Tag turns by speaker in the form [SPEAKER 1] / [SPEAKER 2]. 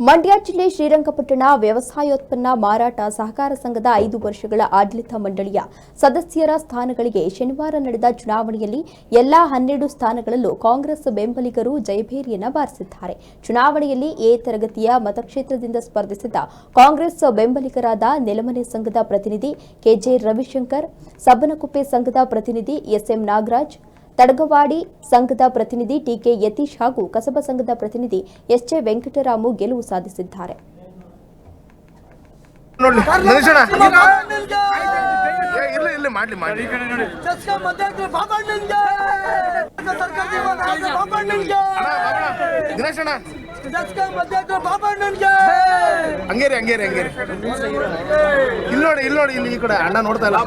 [SPEAKER 1] ಮಂಡ್ಯ ಜಿಲ್ಲೆ ಶ್ರೀರಂಗಪಟ್ಟಣ ವ್ಯವಸಾಯೋತ್ಪನ್ನ ಮಾರಾಟ ಸಹಕಾರ ಸಂಘದ ಐದು ವರ್ಷಗಳ ಆಡಳಿತ ಮಂಡಳಿಯ ಸದಸ್ಯರ ಸ್ಥಾನಗಳಿಗೆ ಶನಿವಾರ ನಡೆದ ಚುನಾವಣೆಯಲ್ಲಿ ಎಲ್ಲಾ ಹನ್ನೆರಡು ಸ್ಥಾನಗಳಲ್ಲೂ ಕಾಂಗ್ರೆಸ್ ಬೆಂಬಲಿಗರು ಜಯಭೇರಿಯನ್ನು ಬಾರಿಸಿದ್ದಾರೆ. ಚುನಾವಣೆಯಲ್ಲಿ ಎ ತರಗತಿಯ ಮತಕ್ಷೇತ್ರದಿಂದ ಸ್ಪರ್ಧಿಸಿದ ಕಾಂಗ್ರೆಸ್ ಬೆಂಬಲಿಗರಾದ ನೆಲಮನೆ ಸಂಘದ ಪ್ರತಿನಿಧಿ ಕೆಜೆ ರವಿಶಂಕರ್ ಸಬ್ಬನಕುಪ್ಪೆ ಸಂಘದ ಪ್ರತಿನಿಧಿ ಎಸ್ಎಂ ನಾಗರಾಜ್ ತಡಗವಾಡಿ ಸಂಘದ ಪ್ರತಿನಿಧಿ ಟಿಕೆ ಯತೀಶ್ ಹಾಗೂ ಕಸಬ ಸಂಘದ ಪ್ರತಿನಿಧಿ ಎಸ್ಜೆ ವೆಂಕಟರಾಮು ಗೆಲುವು ಸಾಧಿಸಿದ್ದಾರೆ.
[SPEAKER 2] ಹಂಗೇರಿ ಹಂಗೇರಿ ಹಂಗೇರಿ. ಇಲ್ಲಿ ನೋಡಿ ಇಲ್ಲಿ ನೋಡಿ ಇಲ್ಲಿ ಈ ಕಡೆ ಅಣ್ಣ ನೋಡ್ತಾ ಇಲ್ಲ.